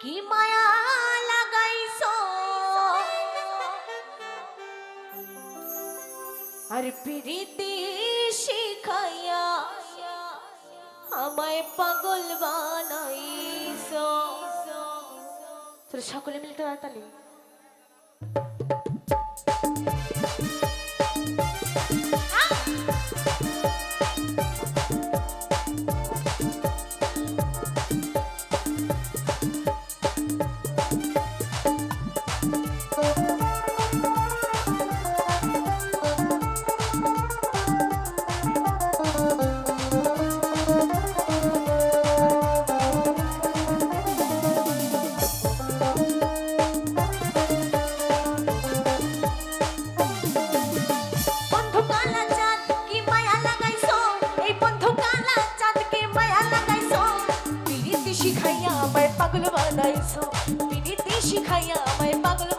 কি মায়া লাগাইছ? প্রীতি শিখাইয়া আমায় সকলে মিলতে তালি বানাইছো। পিড়িতে শিখাইয়া আমায় পাগল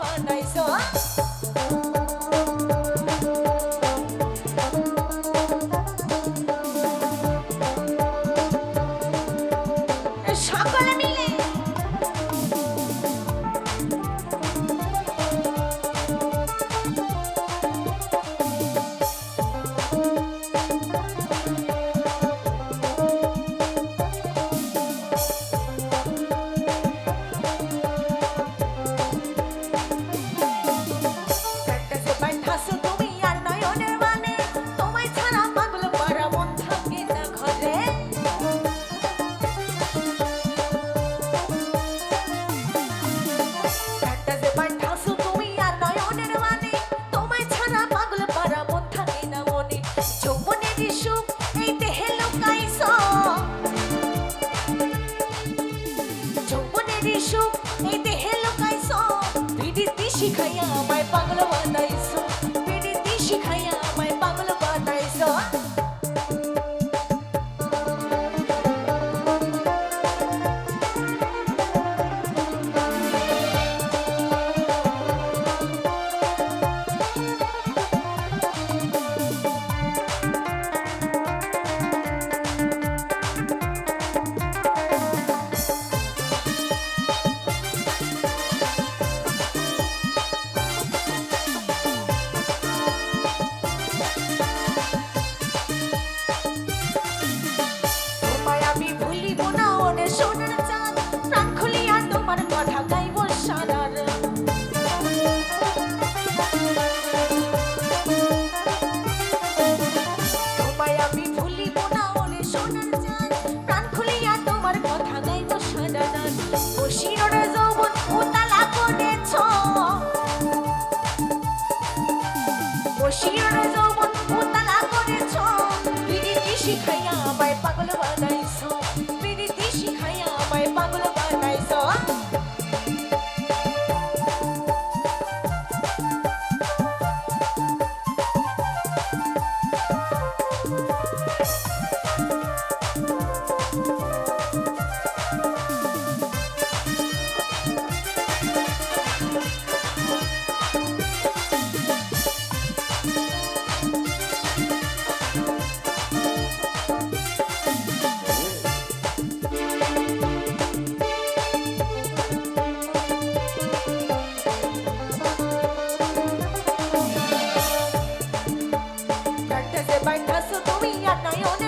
she runs. নয়ন